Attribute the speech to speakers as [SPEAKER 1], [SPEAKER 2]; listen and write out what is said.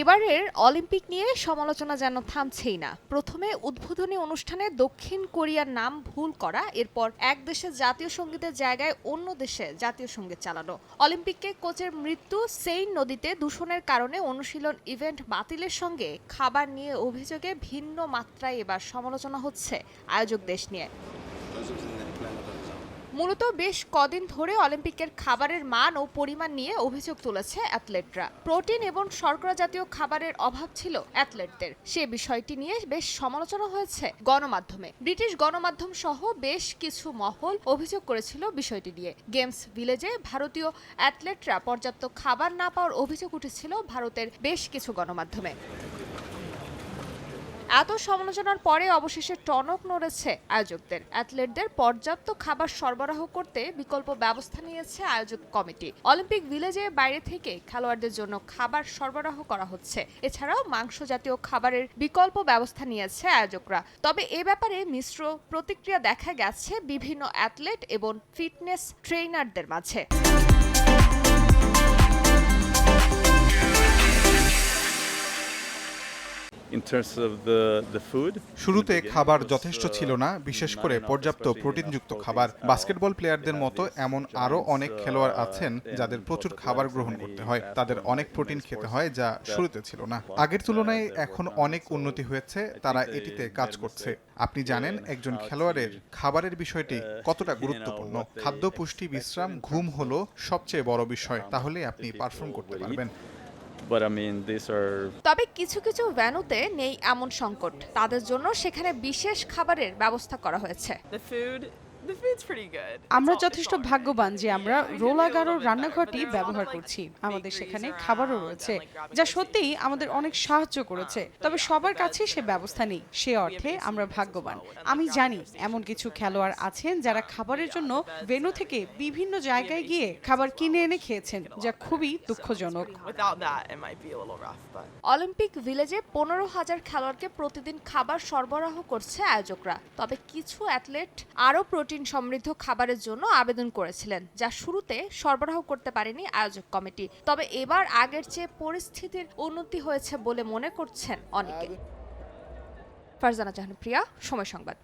[SPEAKER 1] এবারের অলিম্পিক নিয়ে সমালোচনা যেন থামছেই না। প্রথমে উদ্বোধনী অনুষ্ঠানে দক্ষিণ কোরিয়ার নাম ভুল করা, এরপর এক দেশে জাতীয় সঙ্গীতের জায়গায় অন্য দেশে জাতীয় সংগীত চালানো। অলিম্পিকে কোচের মৃত্যু সেইন নদীতে দূষণের কারণে অনুশীলন ইভেন্ট বাতিলের সঙ্গে খাবার নিয়ে অভিযোগে ভিন্ন মাত্রায় এবার সমালোচনা হচ্ছে আয়োজক দেশ নিয়ে। মূলত বেশ কদিন ধরে অলিম্পিকের খাবারের মান ও পরিমাণ নিয়ে অভিযোগ তুলেছে অ্যাথলেটরা। প্রোটিন এবং শর্করা জাতীয় খাবারের অভাব ছিল অ্যাথলেটদের। সে বিষয়টি নিয়ে বেশ সমালোচনা হয়েছে গণমাধ্যমে। ব্রিটিশ গণমাধ্যম সহ বেশ কিছু মহল অভিযোগ করেছিল বিষয়টি নিয়ে। গেমস ভিলেজে ভারতীয় অ্যাথলেটরা পর্যাপ্ত খাবার না পাওয়ার অভিযোগ উঠেছিল ভারতের বেশ কিছু গণমাধ্যমে। এত সমালোচনার পরে অবশেষে টনক নড়েছে আয়োজকদের। অ্যাথলেটদের পর্যাপ্ত খাবার সরবরাহ করতে বিকল্প ব্যবস্থা নিয়েছে আয়োজক কমিটি। অলিম্পিক ভিলেজে বাইরে থেকে খেলোয়াড়দের জন্য খাবার সরবরাহ করা হচ্ছে। এছাড়াও মাংস জাতীয় খাবারের বিকল্প ব্যবস্থা নিয়েছে আয়োজকরা। তবে এ ব্যাপারে মিশ্র প্রতিক্রিয়া দেখা গেছে বিভিন্ন অ্যাথলেট এবং ফিটনেস ট্রেইনারদের মাঝে।
[SPEAKER 2] শুরুতে খাবার যথেষ্ট ছিল না বিশেষ করে পর্যাপ্ত প্রোটিনযুক্ত খাবার। বাস্কেটবল প্লেয়ারদের মতো এমন আরও অনেক খেলোয়াড় আছেন যাদের প্রচুর খাবার গ্রহণ করতে হয়। তাদের অনেক প্রোটিন খেতে হয় যা শুরুতে ছিল না। আগের তুলনায় এখন অনেক উন্নতি হয়েছে তারা এটিতে কাজ করছে। আপনি জানেন একজন খেলোয়াড়ের খাবারের বিষয়টি কতটা গুরুত্বপূর্ণ? খাদ্য পুষ্টি বিশ্রাম ঘুম হলো সবচেয়ে বড় বিষয়। তাহলে আপনি পারফর্ম করতে পারবেন।
[SPEAKER 1] তবে কিছু কিছু ভ্যানুতে নেই এমন সংকট। তাদের জন্য সেখানে বিশেষ খাবারের ব্যবস্থা করা হয়েছে।
[SPEAKER 3] আমরা যথেষ্ট ভাগ্যবান যে আমরা রোলাগারো রান্নাঘরটি ব্যবহার করছি। আমাদের সেখানে খাবারও রয়েছে যা সত্যিই আমাদের অনেক সাহায্য করেছে। তবে সবার কাছে সে ব্যবস্থা নেই সে অর্থে আমরা ভাগ্যবান। আমি জানি এমন কিছু খেলোয়াড় আছেন যারা খাবারের জন্য ভেনু থেকে বিভিন্ন জায়গায় গিয়ে খাবার কিনে এনে খেয়েছেন যা খুবই দুঃখজনক।
[SPEAKER 4] Without that, it might be a little rough, but.
[SPEAKER 1] Olympic ভিলেজে পনেরো হাজার খেলোয়াড়কে প্রতিদিন খাবার সরবরাহ করছে আয়োজকরা। তবে কিছু অ্যাথলেট আরও প্রোটিন সমৃদ্ধ খাবারের জন্য আবেদন করেছিলেন, যা শুরুতে সরবরাহ করতে পারেনি আয়োজক কমিটি। তবে এবার আগের চেয়ে পরিস্থিতির উন্নতি হয়েছে বলে মনে করছেন অনেকে। ফারজানা জাহান প্রিয়া, সময় সংবাদ।